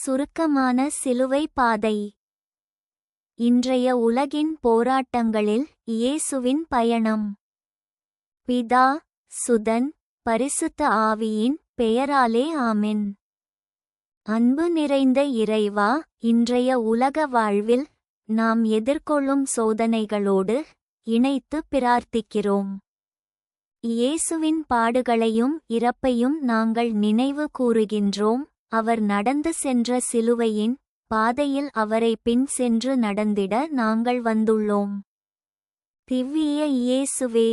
சுருக்கமான சிலுவை பாதை. இன்றைய உலகின் போராட்டங்களில் இயேசுவின் பயணம். பிதா சுதன் பரிசுத்த ஆவியின் பெயராலே ஆமென். அன்பு நிறைந்த இறைவா இன்றைய உலக வாழ்வில் நாம் எதிர்கொள்ளும் சோதனைகளோடு இணைத்து பிரார்த்திக்கிறோம். இயேசுவின் பாடுகளையும் இறப்பையும் நாங்கள் நினைவு கூறுகின்றோம். அவர் நடந்து சென்ற சிலுவையின் பாதையில் அவரை பின் சென்று நடந்திட நாங்கள் வந்துள்ளோம். திவ்விய இயேசுவே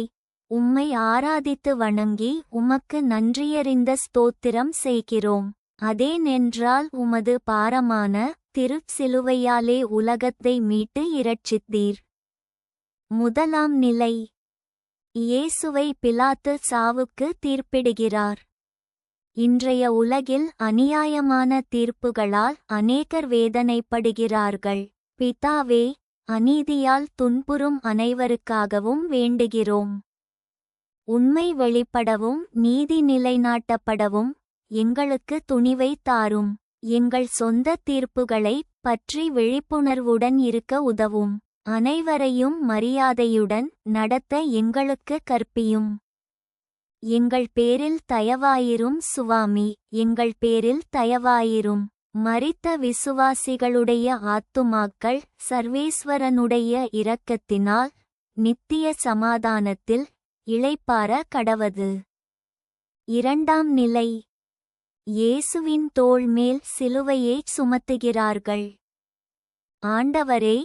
உம்மை ஆராதித்து வணங்கி உமக்கு நன்றியறிந்த ஸ்தோத்திரம் செய்கிறோம். அதேனென்றால் உமது பாரமான திருச்சிலுவையாலே உலகத்தை மீட்டு இரட்சித்தீர். முதலாம் நிலை இயேசுவை பிலாத்து சாவுக்கு தீர்ப்பிடுகிறார். இன்றைய உலகில் அநியாயமான தீர்ப்புகளால் அநேகர் வேதனைப்படுகிறார்கள். பிதாவே அநீதியால் துன்புறும் அனைவருக்காகவும் வேண்டுகிறோம். உண்மை வெளிப்படவும் நீதி நிலைநாட்டப்படவும் எங்களுக்கு துணிவை தாரும். எங்கள் சொந்த தீர்ப்புகளை பற்றி விழிப்புணர்வுடன் இருக்க உதவும். அனைவரையும் மரியாதையுடன் நடத்த எங்களுக்கு கற்பியும். எங்கள் பேரில் தயவாயிரும் சுவாமி எங்கள் பேரில் தயவாயிரும். மரித்த விசுவாசிகளுடைய ஆத்துமாக்கள் சர்வேஸ்வரனுடைய இரக்கத்தினால் நித்திய சமாதானத்தில் இளைப்பார கடவது. இரண்டாம் நிலை. இயேசுவின் தோள் மேல் சிலுவையைச் சுமத்துகிறார்கள். ஆண்டவரே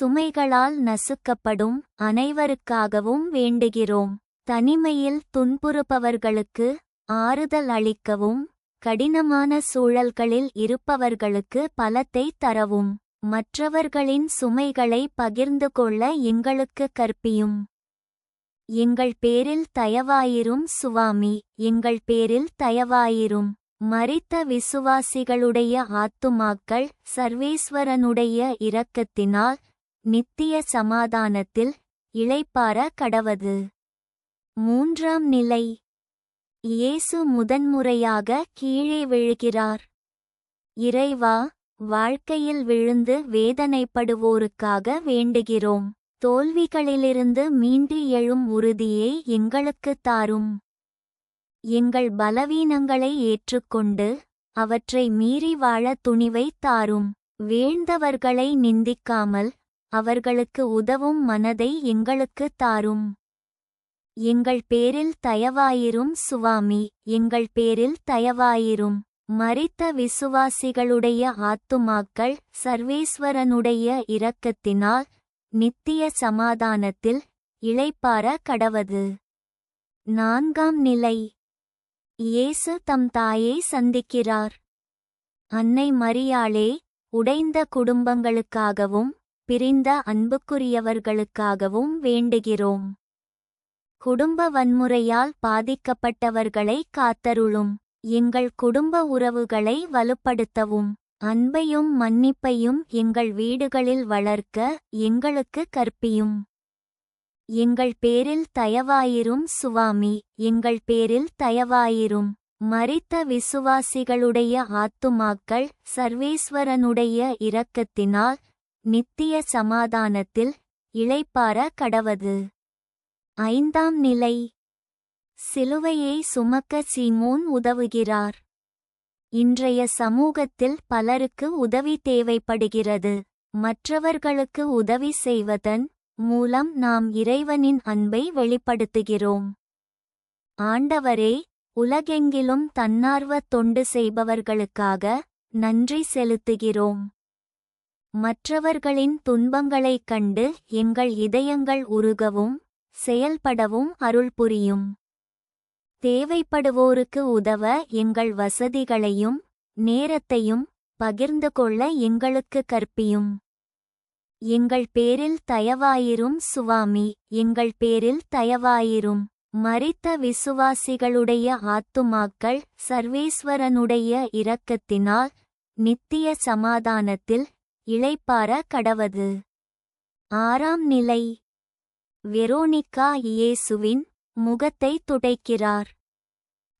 சுமைகளால் நசுக்கப்படும் அனைவருக்காகவும் வேண்டுகிறோம். தனிமையில் துன்புறுப்பவர்களுக்கு ஆறுதல் அளிக்கவும் கடினமான சூழல்களில் இருப்பவர்களுக்கு பலத்தை தரவும். மற்றவர்களின் சுமைகளை பகிர்ந்து கொள்ள எங்களுக்கு கற்பியும். எங்கள் பேரில் தயவாயிரும் சுவாமி எங்கள் பேரில் தயவாயிரும். மறித்த விசுவாசிகளுடைய ஆத்துமாக்கள் சர்வேஸ்வரனுடைய இரக்கத்தினால் நித்திய சமாதானத்தில் இளைப்பார கடவது. மூன்றாம் நிலை. இயேசு முதன்முறையாக கீழே விழுகிறார். இறைவா வாழ்க்கையில் விழுந்து வேதனைப்படுவோருக்காக வேண்டுகிறோம். தோல்விகளிலிருந்து மீண்டு எழும் உறுதியை எங்களுக்குத் தாரும். எங்கள் பலவீனங்களை ஏற்றுக்கொண்டு அவற்றை மீறி வாழ துணிவை தாரும். வீழ்ந்தவர்களை நிந்திக்காமல் அவர்களுக்கு உதவும் மனதை எங்களுக்குத் தாரும். எங்கள் பேரில் தயவாயிரும் சுவாமி எங்கள் பேரில் தயவாயிரும். மறித்த விசுவாசிகளுடைய ஆத்துமாக்கள் சர்வேஸ்வரனுடைய இரக்கத்தினால் நித்திய சமாதானத்தில் இளைப்பார கடவது. நான்காம் நிலை. இயேசு தம் தாயை சந்திக்கிறார். அன்னை மரியாளே உடைந்த குடும்பங்களுக்காகவும் பிரிந்த அன்புக்குரியவர்களுக்காகவும் வேண்டுகிறோம். குடும்ப வன்முறையால் பாதிக்கப்பட்டவர்களை காத்தருளும். எங்கள் குடும்ப உறவுகளை வலுப்படுத்தவும். அன்பையும் மன்னிப்பையும் எங்கள் வீடுகளில் வளர்க்க எங்களுக்கு கற்பியும். எங்கள் பேரில் தயவாயிரும் சுவாமி எங்கள் பேரில் தயவாயிரும். மறித்த விசுவாசிகளுடைய ஆத்துமாக்கள் சர்வேஸ்வரனுடைய இரக்கத்தினால் நித்திய சமாதானத்தில் இளைப்பார கடவது. ஐந்தாம் நிலை. சிலுவையை சுமக்க சீமோன் உதவுகிறார். இன்றைய சமூகத்தில் பலருக்கு உதவி தேவைப்படுகிறது. மற்றவர்களுக்கு உதவி செய்வதன் மூலம் நாம் இறைவனின் அன்பை வெளிப்படுத்துகிறோம். ஆண்டவரே உலகெங்கிலும் தன்னார்வ தொண்டு செய்பவர்களுக்காக நன்றி செலுத்துகிறோம். மற்றவர்களின் துன்பங்களைக் கண்டு எங்கள் இதயங்கள் உருகவும் செயல்படவும் அருள் புரியும். தேவைப்படுவோருக்கு உதவ எங்கள் வசதிகளையும் நேரத்தையும் பகிர்ந்து கொள்ள எங்களுக்கு கற்பியும். எங்கள் பேரில் தயவாயிரும் சுவாமி எங்கள் பேரில் தயவாயிரும். மறித்த விசுவாசிகளுடைய ஆத்துமாக்கள் சர்வேஸ்வரனுடைய இரக்கத்தினால் நித்திய சமாதானத்தில் இளைப்பார கடவது. ஆறாம் நிலை. வெரோனிக்கா இயேசுவின் முகத்தை துடைக்கிறார்.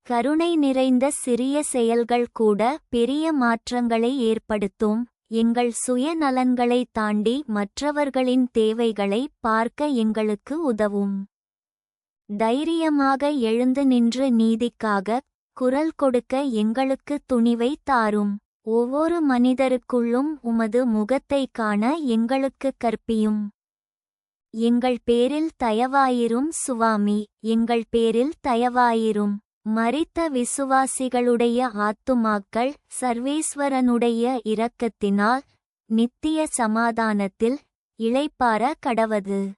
கருணை நிறைந்த சிறிய செயல்கள் கூட பெரிய மாற்றங்களை ஏற்படுத்தும். எங்கள் சுயநலன்களை தாண்டி மற்றவர்களின் தேவைகளை பார்க்க எங்களுக்கு உதவும். தைரியமாக எழுந்து நின்று நீதிக்காக குரல் கொடுக்க எங்களுக்கு துணிவை தாரும். ஒவ்வொரு மனிதருக்குள்ளும் உமது முகத்தைக் காண எங்களுக்கு கற்பியும். எங்கள் பேரில் தயவாயிரும் சுவாமி எங்கள் பேரில் தயவாயிரும். மரித்த விசுவாசிகளுடைய ஆத்துமாக்கள் சர்வேஸ்வரனுடைய இரக்கத்தினால் நித்திய சமாதானத்தில் இளைப்பார கடவது.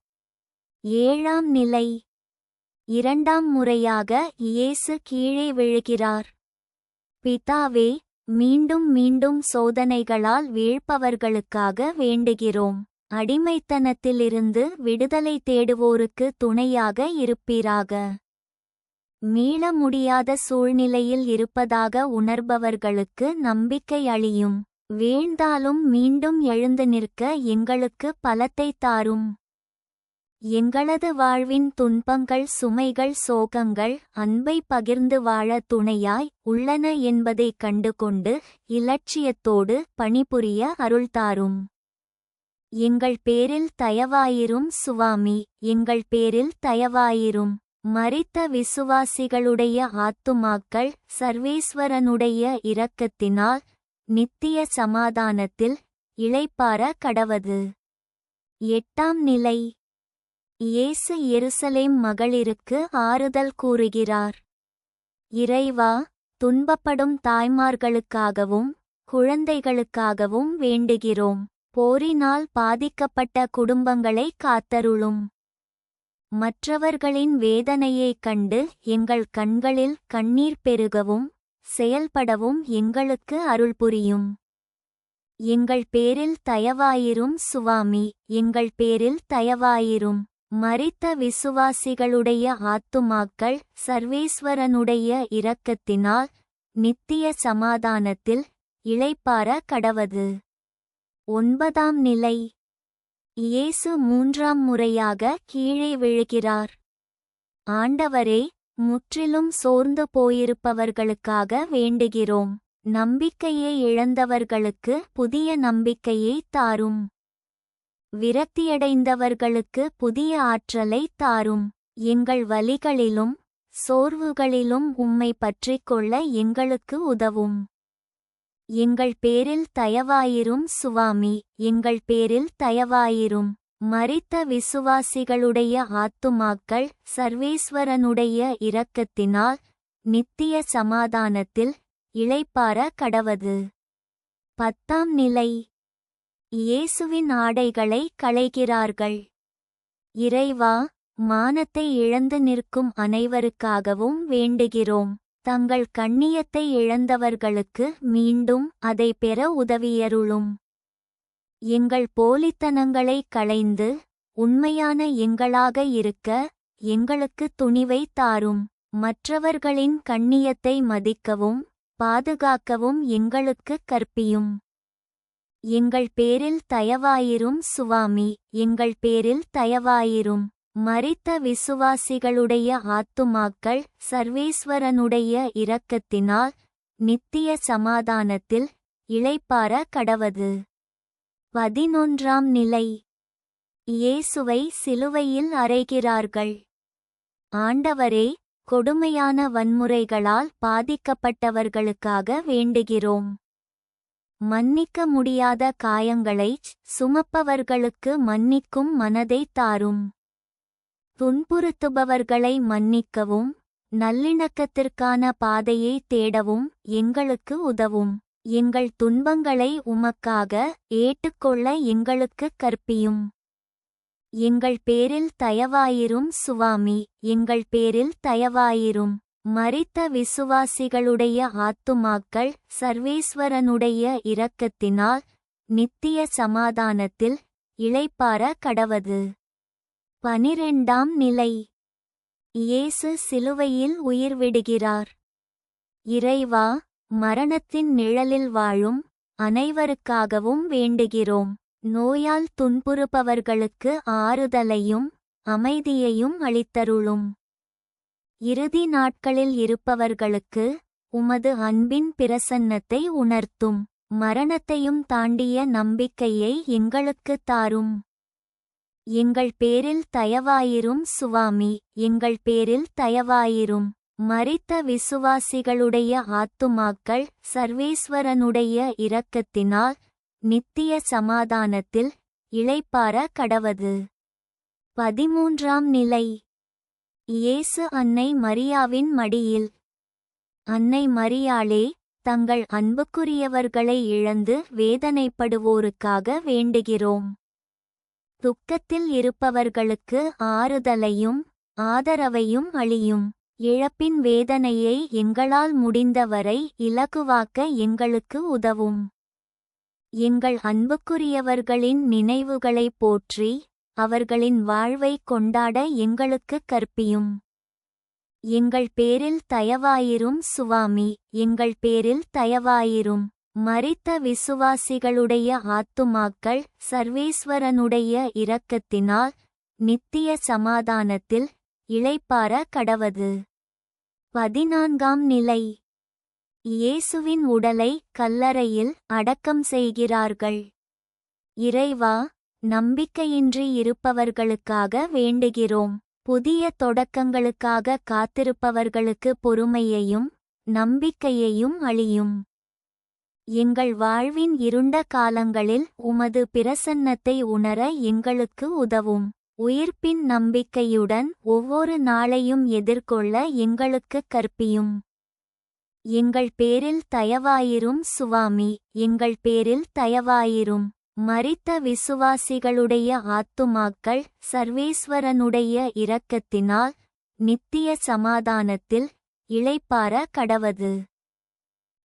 ஏழாம் நிலை. இரண்டாம் முறையாக இயேசு கீழே விழுகிறார். பிதாவே மீண்டும் மீண்டும் சோதனைகளால் வீழ்ப்பவர்களுக்காக வேண்டுகிறோம். அடிமைத்தனத்திலிருந்து விடுதலை தேடுவோருக்கு துணையாக இருப்பீராக. மீள முடியாத சூழ்நிலையில் இருப்பதாக உணர்பவர்களுக்கு நம்பிக்கை அழியும் வீழ்ந்தாலும் மீண்டும் எழுந்து நிற்க எங்களுக்கு பலத்தை தாரும். எங்களது வாழ்வின் துன்பங்கள் சுமைகள் சோகங்கள் அன்பை பகிர்ந்து வாழ துணையாய் உள்ளன என்பதைக் கண்டுகொண்டு இலட்சியத்தோடு பணிபுரிய அருள்தாரும். எங்கள் பேரில் தயவாயிரும் சுவாமி எங்கள் பேரில் தயவாயிரும். மரித்த விசுவாசிகளுடைய ஆத்துமாக்கள் சர்வேஸ்வரனுடைய இரக்கத்தினால் நித்திய சமாதானத்தில் இளைப்பார கடவது. எட்டாம் நிலை. இயேசு எருசலேம் மகளிருக்கு ஆறுதல் கூறுகிறார். இறைவா துன்பப்படும் தாய்மார்களுக்காகவும் குழந்தைகளுக்காகவும் வேண்டுகிறோம். போரினால் பாதிக்கப்பட்ட குடும்பங்களை காத்தருளும். மற்றவர்களின் வேதனையைக் கண்டு எங்கள் கண்களில் கண்ணீர் பெருகவும் செயல்படவும் எங்களுக்கு அருள் புரியும். எங்கள் பேரில் தயவாயிரும் சுவாமி எங்கள் பேரில் தயவாயிரும். மறித்த விசுவாசிகளுடைய ஆத்துமாக்கள் சர்வேஸ்வரனுடைய இரக்கத்தினால் நித்திய சமாதானத்தில் இளைப்பார கடவது. ஒன்பதாம் நிலை. இயேசு மூன்றாம் முறையாக கீழே விழுகிறார். ஆண்டவரே முற்றிலும் சோர்ந்து போயிருப்பவர்களுக்காக வேண்டுகிறோம். நம்பிக்கையை இழந்தவர்களுக்கு புதிய நம்பிக்கையை தாரும். விரக்தியடைந்தவர்களுக்கு புதிய ஆற்றலை தாரும். எங்கள் வலிகளிலும் சோர்வுகளிலும் உம்மை பற்றிக் கொள்ள எங்களுக்கு உதவும். எங்கள் பேரில் தயவாயிரும் சுவாமி எங்கள் பேரில் தயவாயிரும். மரித்த விசுவாசிகளுடைய ஆத்துமாக்கள் சர்வேஸ்வரனுடைய இரக்கத்தினால் நித்திய சமாதானத்தில் இளைப்பார கடவது. பத்தாம் நிலை. இயேசுவின் ஆடைகளை களைகிறார்கள். இறைவா மானத்தை இழந்து நிற்கும் அனைவருக்காகவும் வேண்டுகிறோம். தங்கள் கண்ணியத்தை இழந்தவர்களுக்கு மீண்டும் அதை பெற உதவியருளும். எங்கள் போலித்தனங்களை களைந்து உண்மையான எங்களாக இருக்க எங்களுக்கு துணிவை தாரும். மற்றவர்களின் கண்ணியத்தை மதிக்கவும் பாதுகாக்கவும் எங்களுக்கு கற்பியும். எங்கள் பேரில் தயவாயிரும் சுவாமி எங்கள் பேரில் தயவாயிரும். மறித்த விசுவாசிகளுடைய ஆத்துமாக்கள் சர்வேஸ்வரனுடைய இரக்கத்தினால் நித்திய சமாதானத்தில் இளைப்பார கடவது. பதினொன்றாம் நிலை. இயேசுவை சிலுவையில் அறைகிறார்கள். ஆண்டவரே கொடுமையான வன்முறைகளால் பாதிக்கப்பட்டவர்களுக்காக வேண்டுகிறோம். மன்னிக்க முடியாத காயங்களைச் சுமப்பவர்களுக்கு மன்னிக்கும் மனதை தாரும். துன்புறுத்துபவர்களை மன்னிக்கவும் நல்லிணக்கத்திற்கான பாதையை தேடவும் எங்களுக்கு உதவும். எங்கள் துன்பங்களை உமக்காக ஏற்றுக்கொள்ள எங்களுக்கு கற்பியும். எங்கள் பேரில் தயவாயிரும் சுவாமி எங்கள் பேரில் தயவாயிரும். மறித்த விசுவாசிகளுடைய ஆத்துமாக்கள் சர்வேஸ்வரனுடைய இரக்கத்தினால் நித்திய சமாதானத்தில் இளைப்பார கடவது. பனிரெண்டாம் நிலை. இயேசு சிலுவையில் உயிர் விடுகிறார் இறைவா மரணத்தின் நிழலில் வாழும் அனைவருக்காகவும் வேண்டுகிறோம். நோயால் துன்புறுபவர்களுக்கு ஆறுதலையும் அமைதியையும் அளித்தருளும். இறுதி நாட்களில் இருப்பவர்களுக்கு உமது அன்பின் பிரசன்னத்தை உணர்த்தும். மரணத்தையும் தாண்டிய நம்பிக்கையை எங்களுக்குத் தாரும். எங்கள் பேரில் தயவாயிரும் சுவாமி எங்கள் பேரில் தயவாயிரும். மறித்த விசுவாசிகளுடைய ஆத்துமாக்கள் சர்வேஸ்வரனுடைய இரக்கத்தினால் நித்திய சமாதானத்தில் இளைப்பார கடவது. பதிமூன்றாம் நிலை. இயேசு அன்னை மரியாவின் மடியில். அன்னை மரியாளே தங்கள் அன்புக்குரியவர்களை இழந்து வேதனைப்படுவோருக்காக வேண்டுகிறோம். துக்கத்தில் இருப்பவர்களுக்கு ஆறுதலையும் ஆதரவையும் அளியும். இழப்பின் வேதனையை எங்களால் முடிந்தவரை இலகுவாக்க எங்களுக்கு உதவும். எங்கள் அன்புக்குரியவர்களின் நினைவுகளைப் போற்றி அவர்களின் வாழ்வை கொண்டாட எங்களுக்குக் கற்பியும். எங்கள் பேரில் தயவாயிரும் சுவாமி எங்கள் பேரில் தயவாயிரும். மரித்த விசுவாசிகளுடைய ஆத்துமாக்கள் சர்வேஸ்வரனுடைய இரக்கத்தினால் நித்திய சமாதானத்தில் இளைப்பார கடவது. பதினான்காம் நிலை. இயேசுவின் உடலை கல்லறையில் அடக்கம் செய்கிறார்கள். இறைவா நம்பிக்கையின்றி இருப்பவர்களுக்காக வேண்டுகிறோம். புதிய தொடக்கங்களுக்காக காத்திருப்பவர்களுக்கு பொறுமையையும் நம்பிக்கையையும் அழியும் எங்கள் வாழ்வின் இருண்ட காலங்களில் உமது பிரசன்னத்தை உணர எங்களுக்கு உதவும். உயிர்ப்பின் நம்பிக்கையுடன் ஒவ்வொரு நாளையும் எதிர்கொள்ள எங்களுக்குக் கற்பியும். எங்கள் பேரில் தயவாயிரும் சுவாமி எங்கள் பேரில் தயவாயிரும். மரித்த விசுவாசிகளுடைய ஆத்துமாக்கள் சர்வேஸ்வரனுடைய இரக்கத்தினால் நித்திய சமாதானத்தில் இளைப்பார கடவது.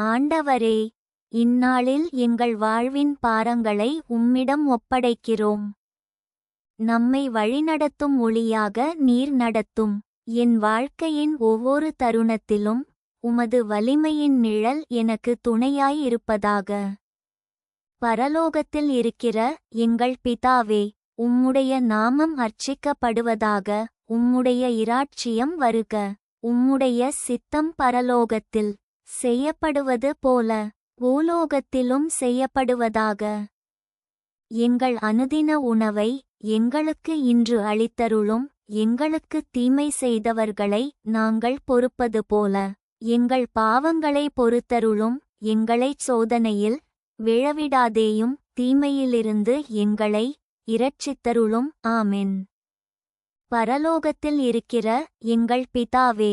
ஆண்டவரே இந்நாளில் எங்கள் வாழ்வின் பாரங்களை உம்மிடம் ஒப்படைக்கிறோம். நம்மை வழிநடத்தும் ஒளியாக நீர் நடத்தும். என் வாழ்க்கையின் ஒவ்வொரு தருணத்திலும் உமது வலிமையின் நிழல் எனக்கு துணையாயிருப்பதாக பரலோகத்தில் இருக்கிற எங்கள் பிதாவே உம்முடைய நாமம் அர்ச்சிக்கப்படுவதாக உம்முடைய இராட்சியம் வருக. உம்முடைய சித்தம் பரலோகத்தில் செய்யப்படுவது போல பூலோகத்திலும் செய்யப்படுவதாக. எங்கள் அனுதின உணவை எங்களுக்கு இன்று அளித்தருளும் எங்களுக்கு தீமை செய்தவர்களை நாங்கள் பொறுப்பது போல எங்கள் பாவங்களை பொறுத்தருளும் எங்களைச் சோதனையில் விழவிடாதேயும் தீமையிலிருந்து எங்களை இரட்சித்தருளும். ஆமென். பரலோகத்தில் இருக்கிற எங்கள் பிதாவே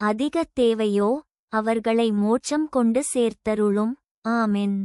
அதிக தேவையோ அவர்களை மோட்சம் கொண்டு சேர்த்தருளும். ஆமென்.